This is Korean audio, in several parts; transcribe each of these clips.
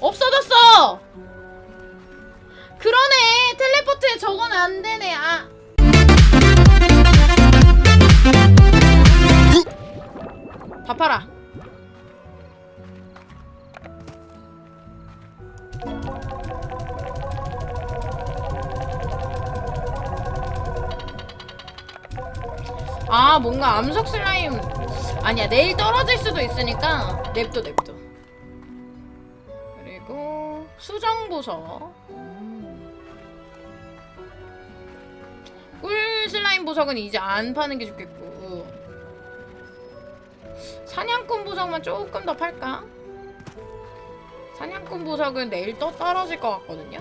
없어졌어! 그러네! 텔레포트에 저건 안 되네, 아. 다 팔아. 아, 뭔가 암석 슬라임. 아니야, 내일 떨어질 수도 있으니까 냅둬, 냅둬. 그리고 수정 보석. 꿀 슬라임 보석은 이제 안 파는 게 좋겠고. 사냥꾼 보석만 조금 더 팔까? 사냥꾼 보석은 내일 또 떨어질 것 같거든요.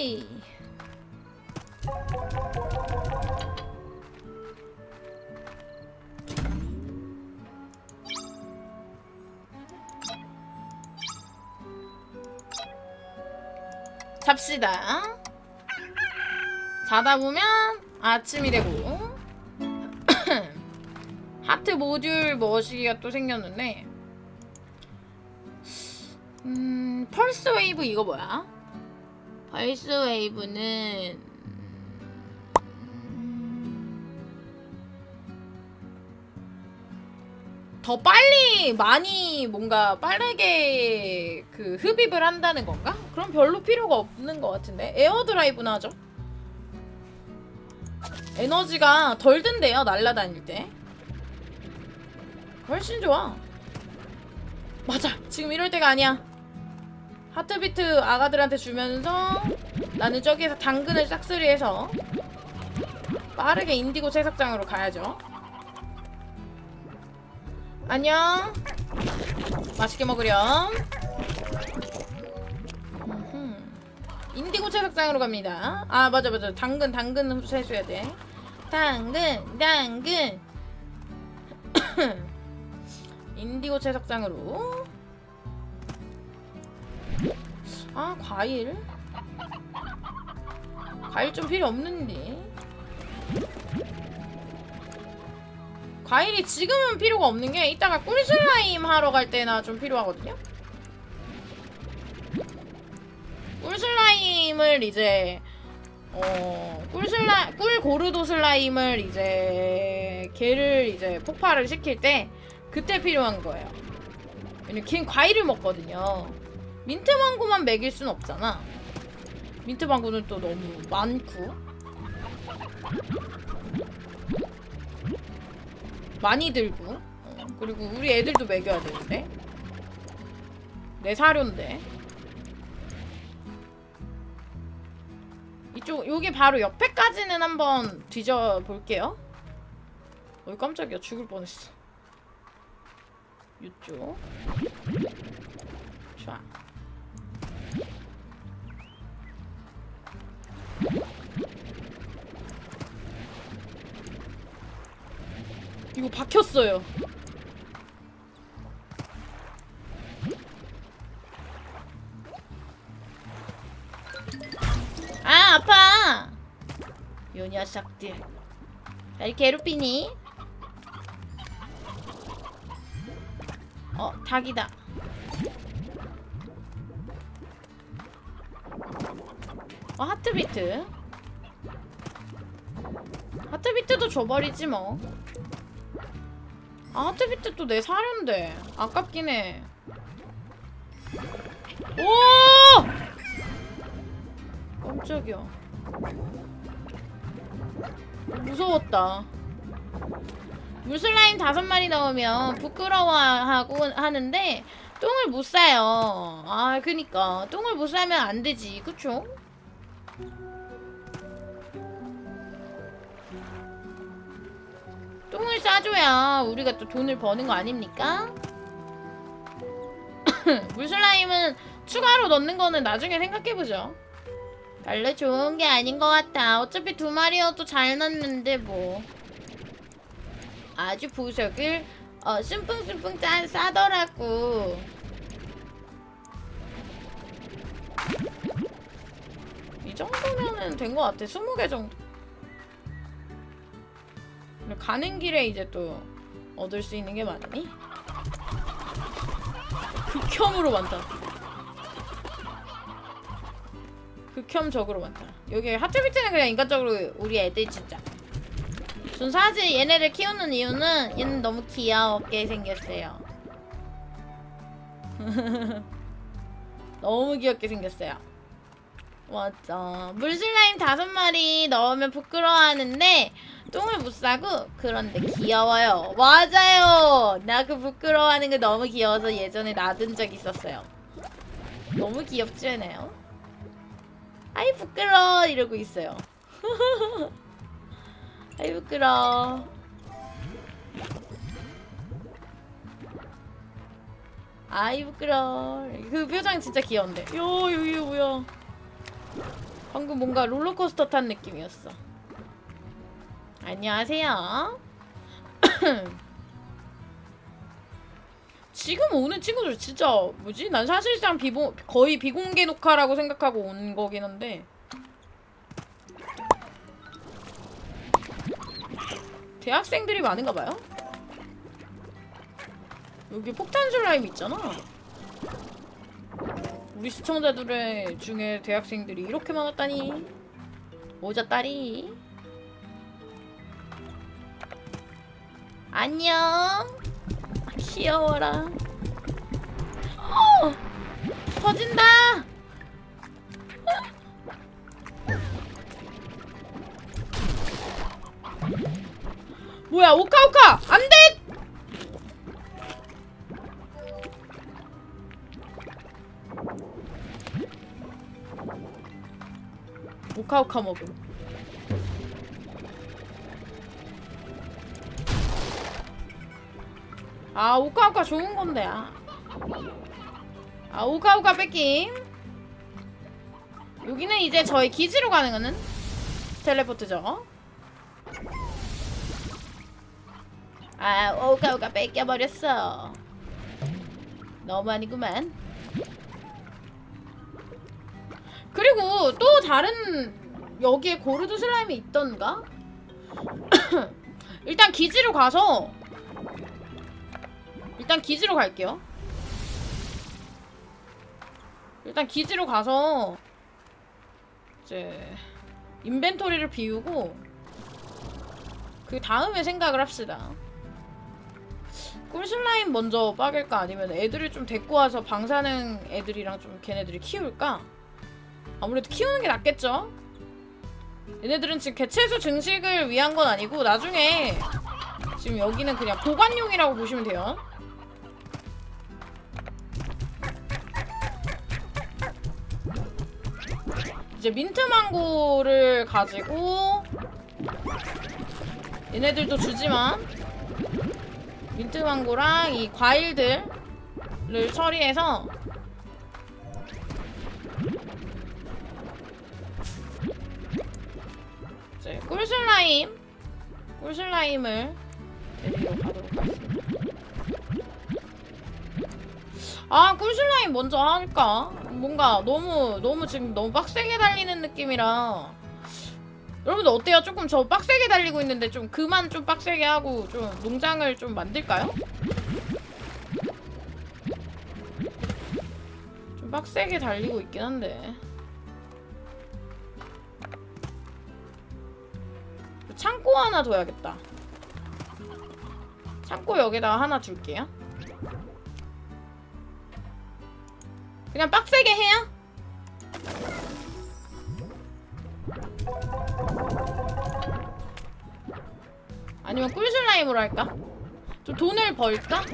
예이. 잡시다. 자다 보면 아침이 되고 하트 모듈 머시기가 또 생겼는데 음 펄스 웨이브 이거 뭐야? 펄스 웨이브는 더 빨리 많이 뭔가 빠르게 그 흡입을 한다는 건가? 그럼 별로 필요가 없는 것 같은데 에어 드라이브나 하죠. 에너지가 덜 든대요 날라다닐 때. 훨씬 좋아. 맞아. 지금 이럴 때가 아니야. 하트비트 아가들한테 주면서 나는 저기에서 당근을 싹쓸이해서 빠르게 인디고 채석장으로 가야죠. 안녕. 맛있게 먹으렴. 인디고 채석장으로 갑니다. 아 맞아 맞아. 당근 당근 세수해야 돼. 당근 당근. 인디고 채석장으로. 아 과일. 과일 좀 필요 없는데. 과일이 지금은 필요가 없는 게 이따가 꿀슬라임 하러 갈 때나 좀 필요하거든요. 꿀슬라임을 이제 어 꿀슬라 꿀 고르도 슬라임을 이제 걔를 이제 폭발을 시킬 때 그때 필요한 거예요. 왜냐면 걔는 과일을 먹거든요. 민트 망고만 먹일 순 없잖아. 민트 망고는 또 너무 많고. 많이 들고 어, 그리고 우리 애들도 먹여야 되는데 내 사료인데 이쪽 여기 바로 옆에까지는 한번 뒤져 볼게요. 어이 깜짝이야 죽을 뻔했어. 이쪽 자 이거 박혔어요. 아 아파. 요 녀석들. 날 괴롭히니? 어 닭이다. 어 하트비트. 하트비트도 줘버리지 뭐. 아, 하트비트 또 내 사료인데. 아깝긴 해. 오! 깜짝이야. 무서웠다. 물슬라임 다섯 마리 넣으면 부끄러워하고 하는데 똥을 못 싸요. 아, 그니까 똥을 못 싸면 안 되지, 그쵸? 똥을 싸줘야 우리가 또 돈을 버는 거 아닙니까? 물슬라임은 추가로 넣는 거는 나중에 생각해보죠. 별로 좋은 게 아닌 것 같아. 어차피 두 마리여도 잘 넣는데 뭐. 아주 보석을 어, 숨풍숨풍 짜, 싸더라고. 정도면은 된 것 같아. 20개 정도. 가는 길에 이제 또 얻을 수 있는 게 많으니? 극혐으로 많다. 극혐적으로 많다. 여기 하트비트는 그냥 인간적으로 우리 애들 진짜. 전 사실 얘네를 키우는 이유는 얘는 너무 귀엽게 생겼어요. 너무 귀엽게 생겼어요. 맞아. 물슬라임 다섯 마리 넣으면 부끄러워하는데 똥을 못 싸고 그런데 귀여워요. 맞아요. 나 그 부끄러워하는 게 너무 귀여워서 예전에 놔둔 적 있었어요. 너무 귀엽지 않아요? 아이 부끄러워 이러고 있어요. 아이 부끄러워. 아이 부끄러워. 그 표정 진짜 귀여운데. 요 여기 뭐야? 방금 뭔가 롤러코스터 탄 느낌이었어. 안녕하세요. 지금 오는 친구들 진짜 뭐지? 난 사실상 비보, 거의 비공개 녹화라고 생각하고 온 거긴 한데 대학생들이 많은가 봐요. 여기 폭탄 슬라임 있잖아. 우리 시청자들의 중에 대학생들이 이렇게 많았다니. 모자 딸이. 안녕. 귀여워라. 어! 터진다. 뭐야 오카 오카 안돼 오카 오카 먹음 아 오카오카 좋은 건데. 아, 아 오카오카 뺏김. 여기는 이제 저희 기지로 가는 거는 텔레포트죠. 아 오카오카 뺏겨버렸어. 너무 아니구만. 그리고 또 다른 여기에 고르드 슬라임이 있던가? 일단 기지로 가서 일단 기지로 갈게요 일단 기지로 가서 이제 인벤토리를 비우고 그 다음에 생각을 합시다 꿀슬라임 먼저 빠길까 아니면 애들을 좀 데리고 와서 방사능 애들이랑 좀 걔네들이 키울까? 아무래도 키우는 게 낫겠죠? 얘네들은 지금 개체수 증식을 위한 건 아니고 나중에 지금 여기는 그냥 보관용이라고 보시면 돼요. 이제 민트망고를 가지고 얘네들도 주지만 민트망고랑 이 과일들을 처리해서 이제 꿀슬라임 꿀슬라임을 데리러 가도록 하겠습니다. 아 꿀슬라임 먼저 할까? 뭔가 너무 너무 지금 너무 빡세게 달리는 느낌이라 여러분들 어때요? 조금 저 빡세게 달리고 있는데 좀 그만 좀 빡세게 하고 좀 농장을 좀 만들까요? 좀 빡세게 달리고 있긴 한데 창고 하나 둬야겠다. 창고 여기다가 하나 둘게요. 그냥 빡세게 해요? 아니면 꿀슬라임으로 할까? 좀 돈을 벌까?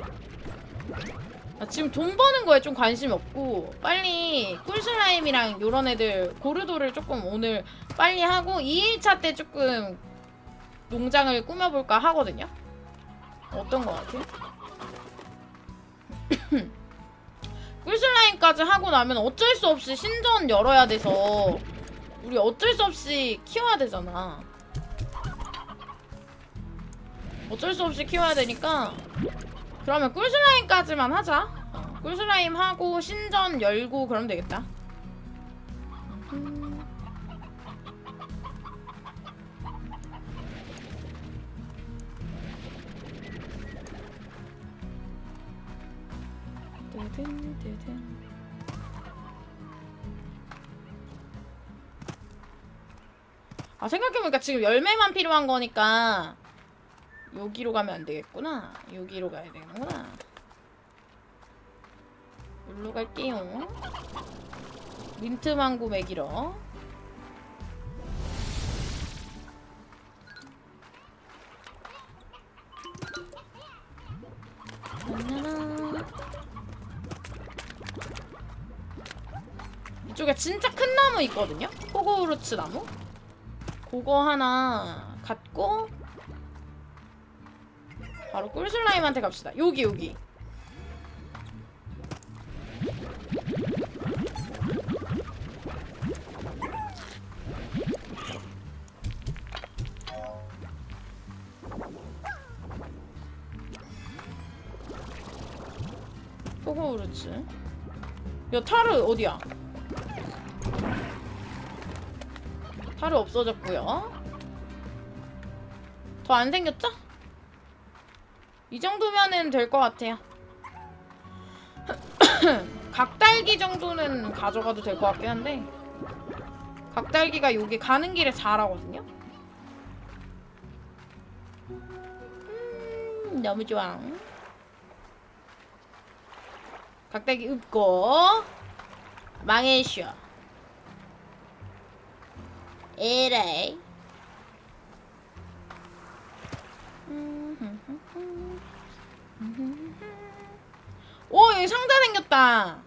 나 지금 돈 버는 거에 좀 관심이 없고 빨리 꿀슬라임이랑 요런 애들 고르도를 조금 오늘 빨리 하고 2일차 때 조금 농장을 꾸며볼까 하거든요. 어떤 거 같아? 꿀슬라임까지 하고 나면 어쩔 수 없이 신전 열어야 돼서 우리 어쩔 수 없이 키워야 되잖아. 어쩔 수 없이 키워야 되니까 그러면 꿀슬라임까지만 하자. 어, 꿀슬라임 하고 신전 열고 그러면 되겠다. 음. 아 생각해보니까 지금 열매만 필요한 거니까 여기로 가면 안 되겠구나. 여기로 가야 되는구나. 여기로 갈게요. 민트 망고 먹이러. 이쪽에 진짜 큰 나무 있거든요? 호그우르츠 나무? 그거 하나 갖고 바로 꿀슬라임한테 갑시다. 여기 여기. 호그우르츠. 야 타르 어디야? 타르 없어졌고요. 더 안 생겼죠? 이 정도면은 될 것 같아요. 각달기 정도는 가져가도 될 것 같긴 한데 각달기가 여기 가는 길에 잘하거든요. 음, 너무 좋아. 각달기 읊고 망해쇼. 에라이. 오 여기 상자 생겼다.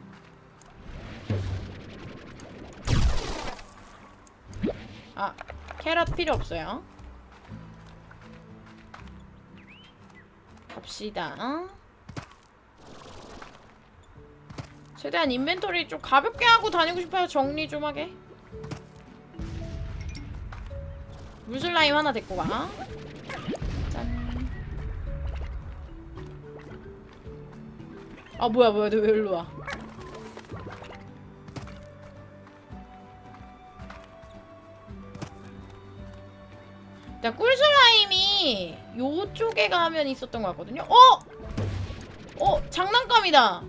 아 캐럿 필요 없어요. 갑시다. 최대한 인벤토리 좀 가볍게 하고 다니고 싶어요. 정리 좀 하게. 물슬라임 하나 데리고 가. 짠. 아 뭐야 뭐야 너 왜 일로 와? 일단 꿀슬라임이 요쪽에 가면 있었던 것 같거든요. 어? 어 장난감이다.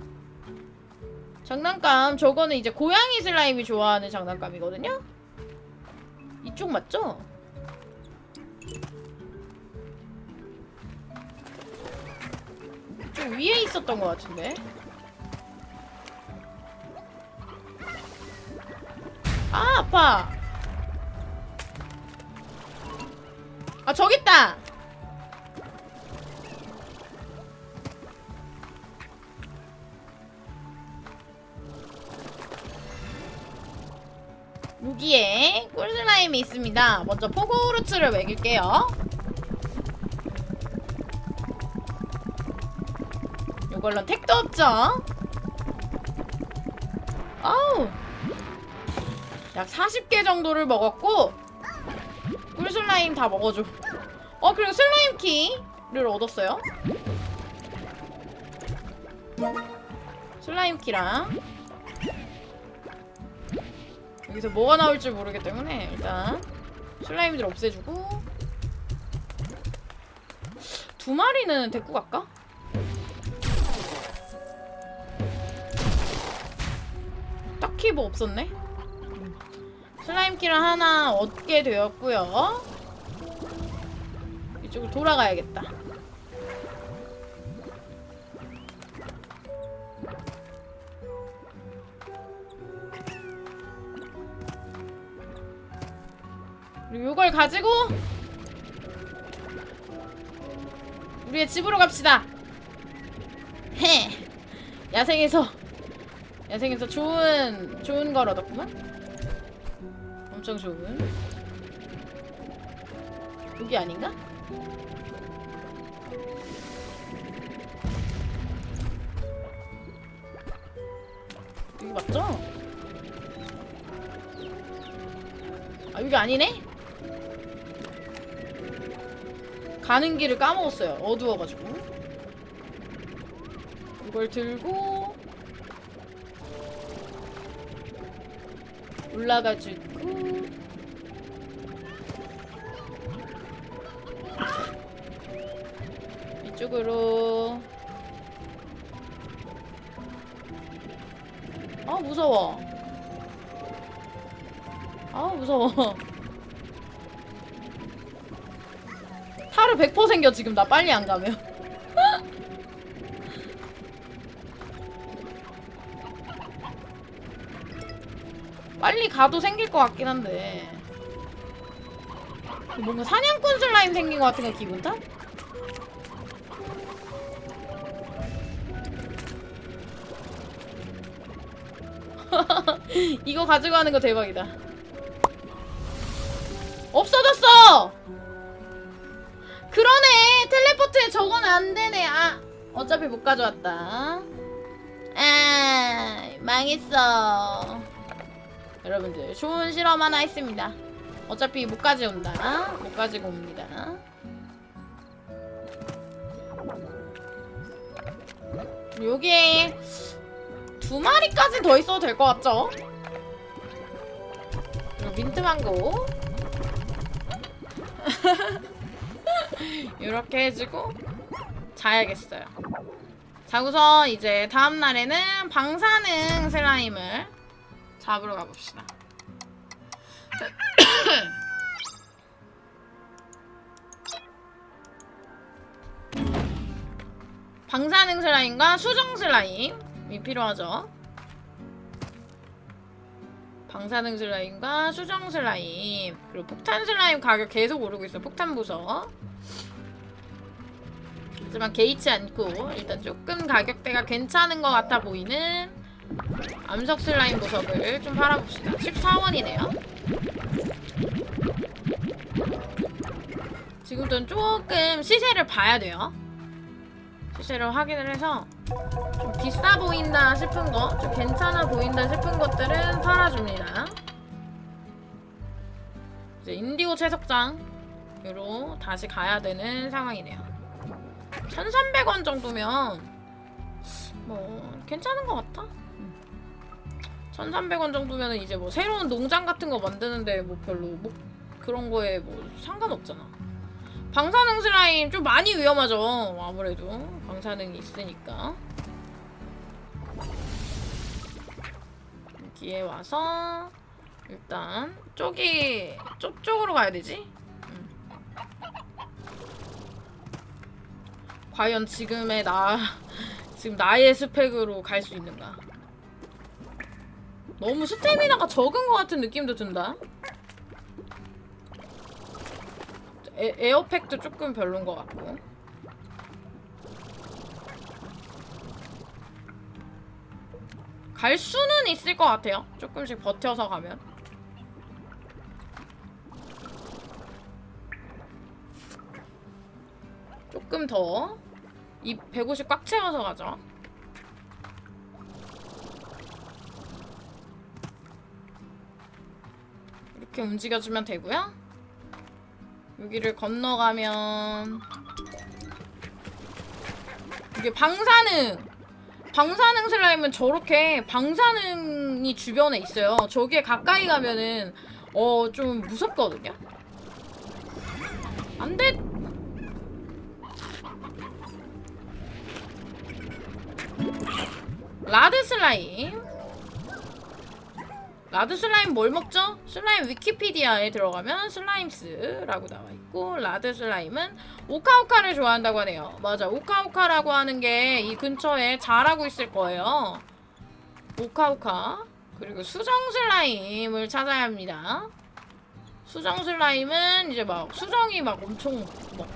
장난감 저거는 이제 고양이 슬라임이 좋아하는 장난감이거든요. 이쪽 맞죠? 좀 위에 있었던 것 같은데. 아 아파. 아 저기 있다. 여기에 꿀슬라임이 있습니다. 먼저 포고우르츠를 먹일게요. 이걸로 택도 없죠? 아우 약 40개 정도를 먹었고 꿀슬라임 다 먹어줘 어 그리고 슬라임 키를 얻었어요 슬라임 키랑 여기서 뭐가 나올지 모르기 때문에 일단 슬라임들 없애주고 두 마리는 데리고 갈까? 딱히 뭐 없었네. 슬라임 키를 하나 얻게 되었고요. 이쪽으로 돌아가야겠다. 그리고 이걸 가지고 우리의 집으로 갑시다. 헤. 야생에서 야생에서 좋은 좋은 걸 얻었구만. 엄청 좋은. 여기 아닌가? 여기 맞죠? 아 여기 아니네? 가는 길을 까먹었어요. 어두워가지고. 이걸 들고 올라가지고 이쪽으로 아 무서워. 아 무서워. 타르 100% 생겨 지금 나 빨리 안 가면. 빨리 가도 생길 것 같긴 한데. 뭔가 사냥꾼 슬라임 생긴 것 같은 거 기분 탓? 이거 가지고 하는 거 대박이다. 되네. 아, 어차피 못 가져왔다. 아, 망했어. 여러분들, 좋은 실험 하나 했습니다. 어차피 못 가져온다. 못 가지고 옵니다. 여기에 두 마리까지 더 있어도 될 것 같죠? 민트망고 이렇게 해주고 자야겠어요. 자고서 이제 다음 날에는 방사능 슬라임을 잡으러 가봅시다. 방사능 슬라임과 수정 슬라임이 필요하죠. 방사능 슬라임과 수정 슬라임 그리고 폭탄 슬라임 가격 계속 오르고 있어. 폭탄 보석. 하지만 개의치 않고 일단 조금 가격대가 괜찮은 것 같아 보이는 암석 슬라임 보석을 좀 팔아봅시다. 14원이네요. 지금부터는 조금 시세를 봐야 돼요. 시세를 확인을 해서 좀 비싸 보인다 싶은 거, 좀 괜찮아 보인다 싶은 것들은 팔아줍니다. 이제 인디고 채석장으로 다시 가야 되는 상황이네요. 1,300원 정도면 뭐 괜찮은 것 같아. 1,300원 정도면 이제 뭐 새로운 농장 같은 거 만드는데 뭐 별로 뭐 그런 거에 뭐 상관없잖아. 방사능 슬라임 좀 많이 위험하죠. 아무래도 방사능이 있으니까. 여기에 와서 일단 쪽이 쪽쪽으로 가야 되지? 과연 지금의 나 지금 나의 스펙으로 갈 수 있는가? 너무 스태미나가 적은 것 같은 느낌도 든다. 에, 에어팩도 조금 별론 것 같고. 갈 수는 있을 것 같아요. 조금씩 버텨서 가면. 조금 더. 이 150 꽉 채워서 가죠. 이렇게 움직여주면 되고요. 여기를 건너가면 이게 방사능 방사능 슬라임은 저렇게 방사능이 주변에 있어요. 저기에 가까이 가면은 어 좀 무섭거든요. 안 돼. 라드 슬라임. 라드 슬라임 뭘 먹죠? 슬라임 위키피디아에 들어가면 슬라임스라고 나와 있고 라드 슬라임은 오카오카를 좋아한다고 하네요. 맞아, 오카오카라고 하는 게 이 근처에 자라고 있을 거예요. 오카오카 그리고 수정 슬라임을 찾아야 합니다. 수정 슬라임은 이제 막 수정이 막 엄청 막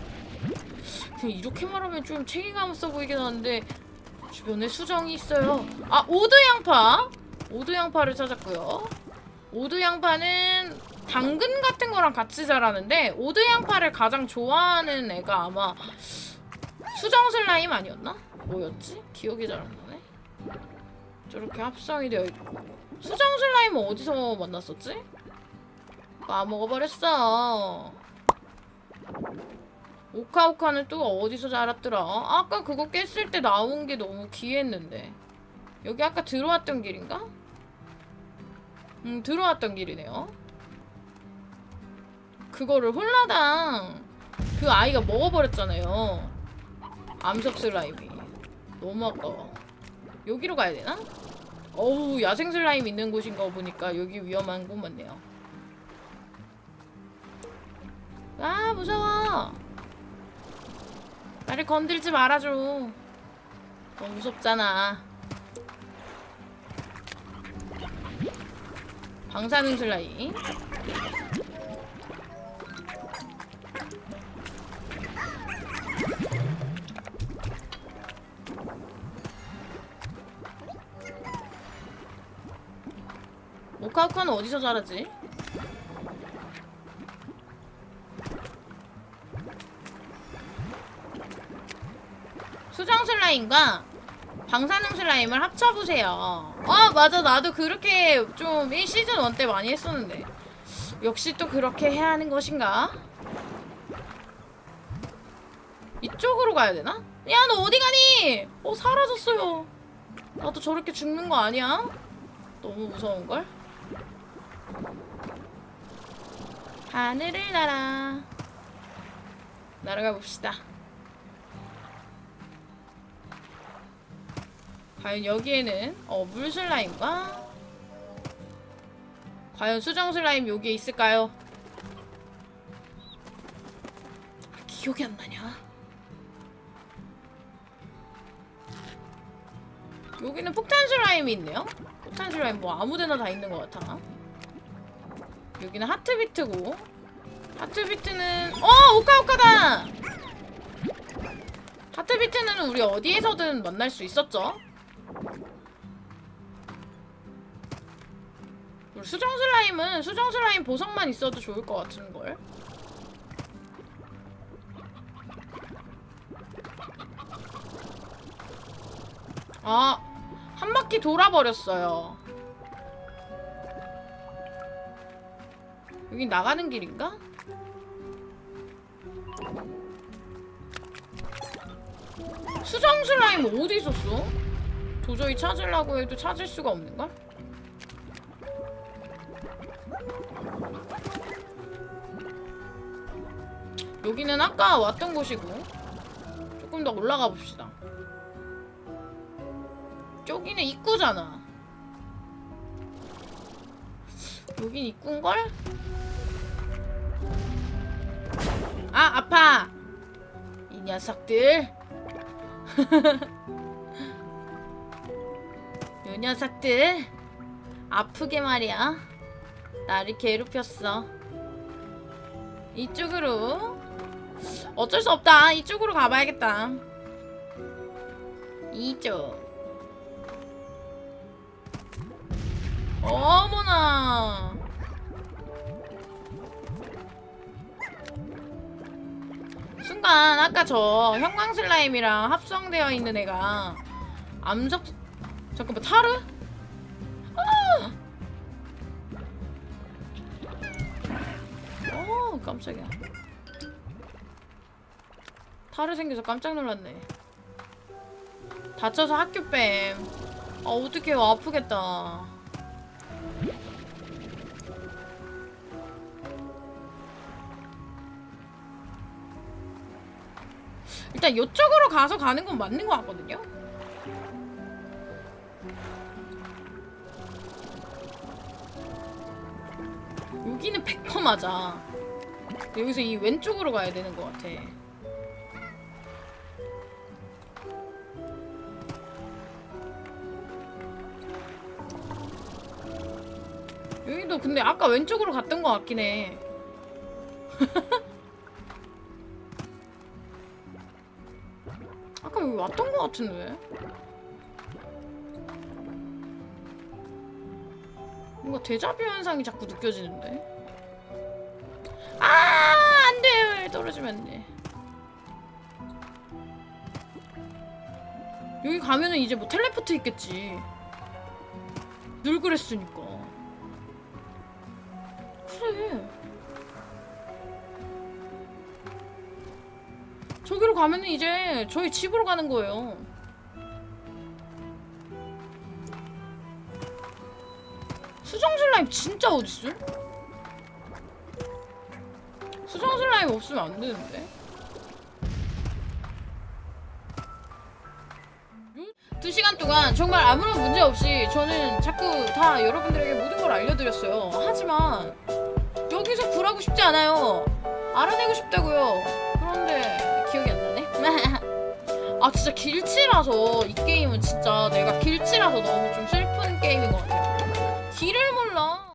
이렇게 말하면 좀 책임감 없어 보이긴 하는데 주변에 수정이 있어요. 아 오드 양파. 오드 양파를 찾았고요. 오드 양파는 당근 같은 거랑 같이 자라는데 오드 양파를 가장 좋아하는 애가 아마 수정 슬라임 아니었나? 뭐였지? 기억이 잘 안 나네. 저렇게 합성이 되어 있고 수정 슬라임은 어디서 만났었지? 까먹어버렸어. 오카오카는 또 어디서 자랐더라? 아까 그거 깼을 때 나온 게 너무 귀했는데. 여기 아까 들어왔던 길인가? 음, 들어왔던 길이네요. 그거를 홀라당 그 아이가 먹어버렸잖아요. 암석 슬라임이. 너무 아까워. 여기로 가야 되나? 어우 야생 슬라임 있는 곳인 거 보니까 여기 위험한 곳 같네요. 아 무서워. 나를 건들지 말아줘. 너무 무섭잖아. 방사능 슬라임. 모카우카는 어디서 자라지? 수정 슬라임과 방사능 슬라임을 합쳐보세요. 아 맞아 나도 그렇게 좀 1시즌 1 때 많이 했었는데 역시 또 그렇게 해야 하는 것인가? 이쪽으로 가야 되나? 야 너 어디 가니? 어 사라졌어요. 나도 저렇게 죽는 거 아니야? 너무 무서운걸? 하늘을 날아 날아가 봅시다. 과연 여기에는 어, 물 슬라임과 과연 수정 슬라임 여기에 있을까요? 아, 기억이 안 나냐? 여기는 폭탄 슬라임이 있네요. 폭탄 슬라임 뭐 아무데나 다 있는 것 같아. 여기는 하트비트고 하트비트는 어 오카오카다. 하트비트는 우리 어디에서든 만날 수 있었죠. 수정 슬라임은 수정 슬라임 보석만 있어도 좋을 것 같은 걸. 아, 한 바퀴 돌아버렸어요. 여기 나가는 길인가? 수정 슬라임 어디 있었어? 도저히 찾으려고 해도 찾을 수가 없는걸? 여기는 아까 왔던 곳이고 조금 더 올라가 봅시다. 여기는 입구잖아. 여긴 입구인걸? 아 아파! 이 녀석들 이 녀석들 아프게 말이야 나를 괴롭혔어 이쪽으로 어쩔 수 없다. 이쪽으로 가봐야겠다. 이쪽. 어머나. 순간 아까 저 형광 슬라임이랑 합성되어 있는 애가 암석 잠깐만 타르? 아! 어 깜짝이야 타르 생겨서 깜짝 놀랐네 다쳐서 학교 뺨 아 어떡해요 아프겠다 일단 이쪽으로 가서 가는 건 맞는 것 같거든요. 여기는 100% 맞아. 여기서 이 왼쪽으로 가야 되는 것 같아. 여기도 근데 아까 왼쪽으로 갔던 것 같긴 해. 아까 여기 왔던 것 같은데? 뭔가 데자뷰 현상이 자꾸 느껴지는데? 아, 안 돼! 떨어지면 안 돼. 여기 가면은 이제 뭐 텔레포트 있겠지. 늘 그랬으니까. 그래. 저기로 가면은 이제 저희 집으로 가는 거예요. 수정 슬라임 진짜 어딨어? 수정 슬라임 없으면 안 되는데. 요- 두 시간 동안 정말 아무런 문제 없이 저는 자꾸 다 여러분들에게 모든 걸 알려드렸어요. 하지만 하고 싶지 않아요. 알아내고 싶다고요. 그런데 기억이 안 나네. 아 진짜 길치라서 이 게임은 진짜 내가 길치라서 너무 좀 슬픈 게임인 것 같아요. 길을.